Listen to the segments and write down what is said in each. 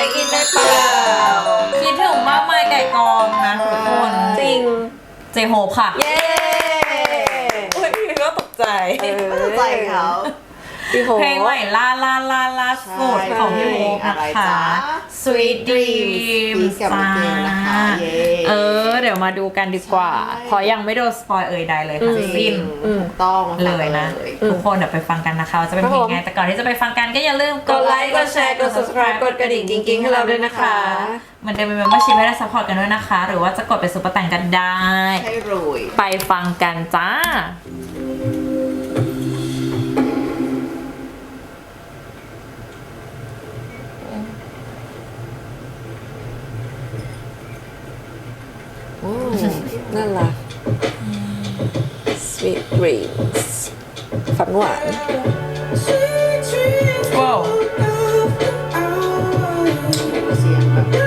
ช็คอินได้เปล่าคิดถึงมากมายไก่กองนะทุกคนจริงเจโฮปค่ะเย้อุ้ยพี่ก็ตกใจเออตกใจเขาเพลงใหม่ล่าล่าล่าล่าสุดของพี่โมกนะคะ จ๊ะ Sweet Dreams Dreams กับ Miguel นะคะเย้เออ เดี๋ยวมาดูกันดีกว่าใช่เพราะยังไม่โดนสปอยเอ่ยใดเลยทั้งสิ้นถูกต้องเลยนะ ทุกคนเดี๋ยวไปฟังกันนะคะว่าจะเป็นเพลงไง แต่ก่อนที่จะไปฟังกันก็อย่าลืมกดไลค์ กดแชร์ กด subscribe กดกระดิ่งกิ๊งๆให้เราด้วยนะคะเหมือนเดิมเป็นเมมเบอร์ชิพให้ได้ซัพพอร์ตกันด้วยนะคะ หรือว่าจะกดไปซุปเปอร์แต่งกันได้ให้รวยไปฟังกันจ้า น่ารัก Sweet Dreams ฝันหวาน ว้าวเสียงแบบ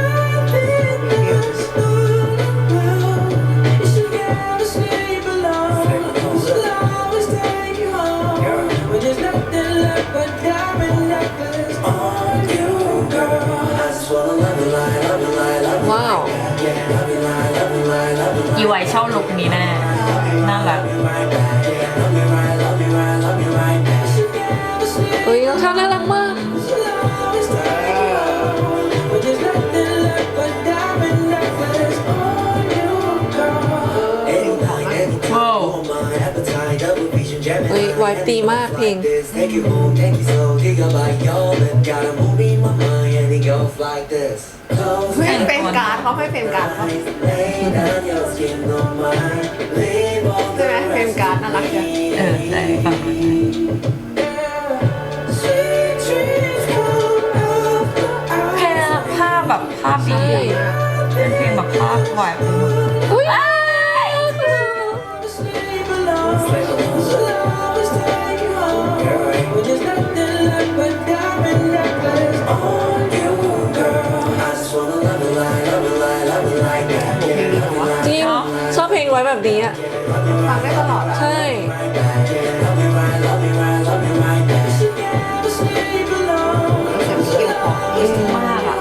ไวเช่าลุกนี้แน่ เฮ้ยไวฟ์ดีมากเพลง Take you home, take you slow, gigabyte, y'all and got a movie in my mind and it goes like this. Close เฮ้ยเป็นการดเขาให้เป็นการดเขา lay down your skin on mine, live on ใช่ไหมเป็นการดน่ารักจังเออได้ฟังมัน Sweet dreams come out เพลงภาพแบบภาพดีอะเป็นเพลงแบบภาพไหวไปหมดอุ้ย sleep alone. ฟังได้ตลอดอะใช่ Love me right, love me right, love me right back. She never sleep alone. เสียงเกี่ยวของมากอะ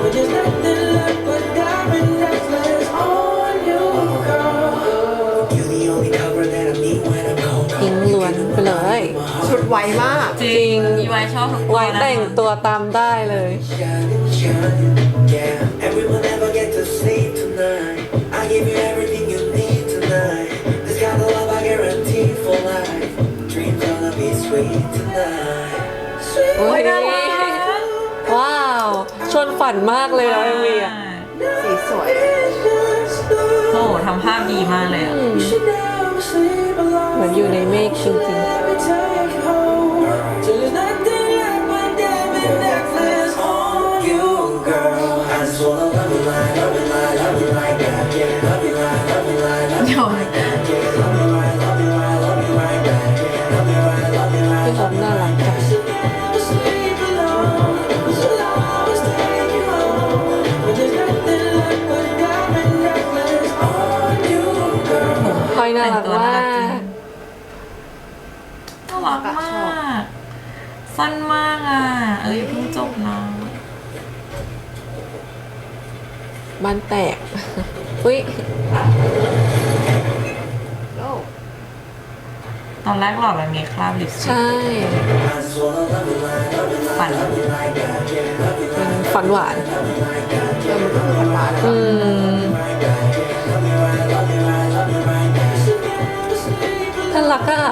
When there's nothing left but diamond necklace on you, girl. You're the only cover that I need when I'm cold. ทิ้งล้วนไปเลย ชุดไวมาก จริง อีไวชอบทุกตัวไว้นะแต่งตัวตามได้เลย Shining, shining, yeah. Everyone ever get to sleep tonight. I give you everything ฝันมากเลยนะเอ็มวีอะสีสวยโอ้โหทำภาพดีมากเลยอะอืม You should never sleep alone. เหมือนอยู่ในเมฆจริง Let พลอยน่ารักมากน่ารักมากสั้นมากอะ เอ้ยเพิ่งจบนะบ้านแตก อุ้ยโอ้ตอนแรกหลอดมันมีคราบลิปสติกใช่ I just wanna love you like, love you like, ฝัน love you like that. Yeah, love you เป็นฝันหวานเออมันก็คือหวานๆอืนะม รักอะ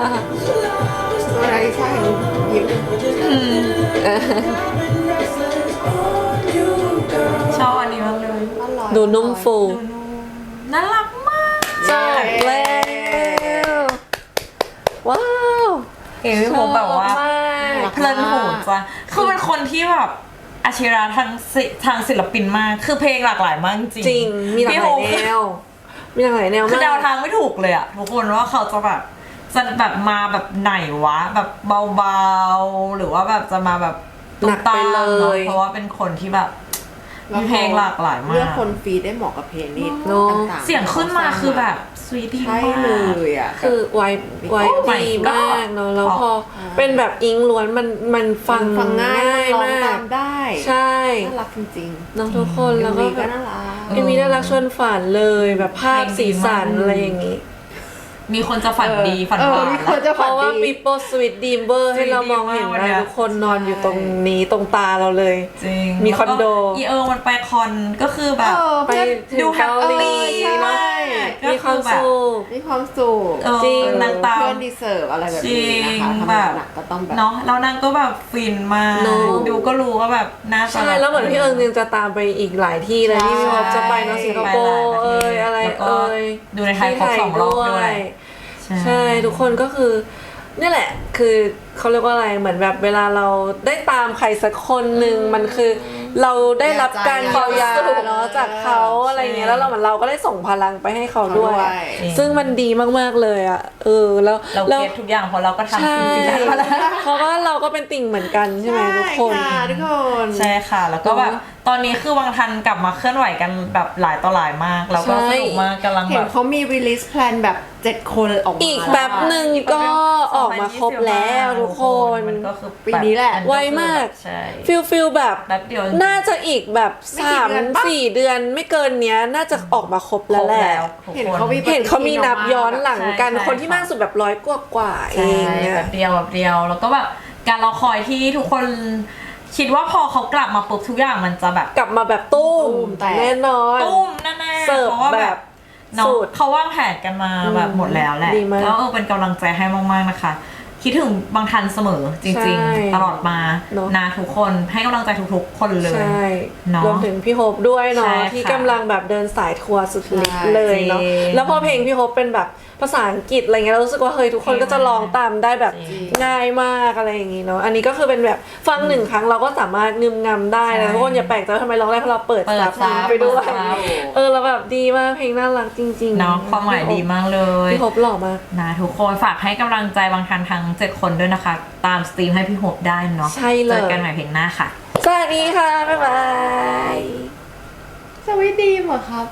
ตัวอะไรใช่ยิ้มชอบอันนี้มากเลยอร่อยดูนุ่มฟูน่ารักมากจบแล้วว้าวเอ๋พี่ผมแบบว่าชอบมากเพลินหูจ้ะคือเป็นคนที่แบบอาชีราทางศิทางศิลปินมาก คือเพลงหลากหลายมากจริงจริงมีหลากหลายพี่โฮแนวมีหลากหลายแนวคือมาเดาวกทางไม่ถูกเลยอะทุกคนว่าเขาจะแบบ จะแบบมาแบบไหนวะ แบบเบาๆ หรือว่าแบบจะมาแบบหนักไปเลยตุ้มตามนอะเพราะว่าเป็นคนที่แบบมีเพลงหลากหลายมาเลือกก คนฟีดได้เหมาะกับเพลงนี้เนอะ ต่างๆเสียงขึ้นมาคือแบบสวีทดีใช่มากเลยอะ คือไวไว Oh my ดีมากเนาะ God แล้วพออ่า เป็นแบบอิงล้วนมันมันฟังฟังง่ายร้องมาตากมได้ใช่น่ารักจริงน้องทุกคนๆแล้วก็ MV แบก็บน่ารัก เอ็มวีน่ารักชวนฝันเลยแบบภาพเพลงดีสีสันมาก อะไรอย่างนี้ มีคนจะฝันดีฝันเอหอวานมีคนแล้วจะเพฝันราะว่า ดี people sweet dreamer ให้เรามองเห็น Sweet ได้ Dreamer ทุกคนนอนอยู่ตรงนี้ตรงตาเราเลย จริงมีคอนโด แล้วก็อีเออมันไปคอนก็คือแบบ เออไปเพื่อน ถึงดูแฮปเกาหลีปี้ใช่ มากก็มีความอแบบ สุข มีความสุขเออจริง นางตาม เพื่อนดีเซิร์ฟอะไรแบบจรินี้งนะคะทำแบงานบ หนักก็ต้องแบบ เนาะแล้วนางก็แบบฟินมากเนอะ ดูก็รู้ว่าแบบน่าจะ ใช่แล้วเหมือนพี่เอิงยังจะตามไปอีกหลายที่เลยที่พี่ฮอปจะไปเนอะสิงคโปร์เอ้ยอะไรแล้วก็เอ้ยดูในไทยครบสองรอบด้วย ใช่ทุกคนก็คือนี่แหละคือเขาเรียกว่าอะไรเหมือนแบบเวลาเราได้ตามใครสักคนหนึ่งมันคือ เราได้รับการเยียวยาเนาะจากเขาอะไรเงี้ยแล้วเราเหมือนเราก็ได้ส่งพลังไปให้เขาด้วยเขาด้วยซึ่งมันดีมากๆเลยอะเออแล้วเราแล้วเก็ตทุกอย่างเพราะเราก็ทำใช่สิ่งที่ได้มาแล้วเพราะว่าเราก็เป็นติ่งเหมือนกันใช่ไหมทุกคนใช่ค่ะทุกคนใช่ค่ะ แล้วก็แบบ ตอนนี้คือบางทันกลับมาเคลื่อนไหวกันแบบหลายต่อหลายมากแล้วก็ใช่สนุกมากกำลังเห็แบนบ เขามี release plan แบบ7คนออกมา อีกแบบหนึ่งก็ออกมาครบแล้วทุกคน มันก็คือปีนี้แหละ ไวมาก ใช่ฟิลฟิลแบบ แป๊บเดียว น่าจะอีกแบบไม่กี่สามเดือนปะ สี่เดือนไม่เกินเนี้ย น่าจะออกมาครบครแล้วบแหละแล้วทุกเห็นคนเขามี เห็นเขามีนับย้อนหลังกันใช่ใช่ คนที่มากสุดแบบร้อยกว่ากว่าๆเอใช่งเนี่ยแบบเดียวแบบเดียว แล้วก็แบบการรอคอยที่ทุกคน คิดว่าพอเขากลับมาปุ๊บทุกอย่างมันจะแบบกลับมาแบบตุ้มตุ้มแตก แน่นอน ตุ้มแน่ๆเสิร์ฟเพราะว่าแบแบบบ เนาะสุดเขาวางแผนกันมาแบบหมดแล้วแหละ ดีมาก แล้วเออเป็นกำลังใจให้มากๆนะคะ คิดถึงบางทันเสมอจริง ใช่ๆ ตลอดมาเนอะนาทุกคนให้กำลังใจทุกๆ คนเลย ใช่เนาะรวมถึงพี่โฮปด้วยใช่เนาะค่ะที่กำลังแบบเดินสายทัวร์สุดฤทธิ์ใช่เลยเนาะจริงแล้วพอเพลงพี่โฮปเป็นแบบภาษาอังกฤษอะไรเงี้ยเรารู้สึกว่าเฮ้ยทุกคนก็จะร้องตามได้แบบจริง ง่ายมากอะไรอย่างงี้เนาะอันนี้ก็คือเป็นแบบฟังหนึ่งครั้งเราก็สามารถงึมงำได้ใช่นะทุกคนอย่าแปลกใจว่าทำไมร้องได้เพราะเราเปิดเปิดซับซับ ไปด้วยเปิดซับ เออแล้วแบบดีมากเพลงน่ารักจริงๆเนาะความหมายดีมากเลย พี่โฮปหล่อมาก นะทุกคนฝากให้กำลังใจบางทันทั้ง7คนด้วยนะคะ ตามสตรีมให้พี่โฮปได้เนาะใช่เลย เจอกันใหม่เพลงหน้าค่ะ สวัสดีค่ะ บ๊ายบาย สวีทดีเหรอครับ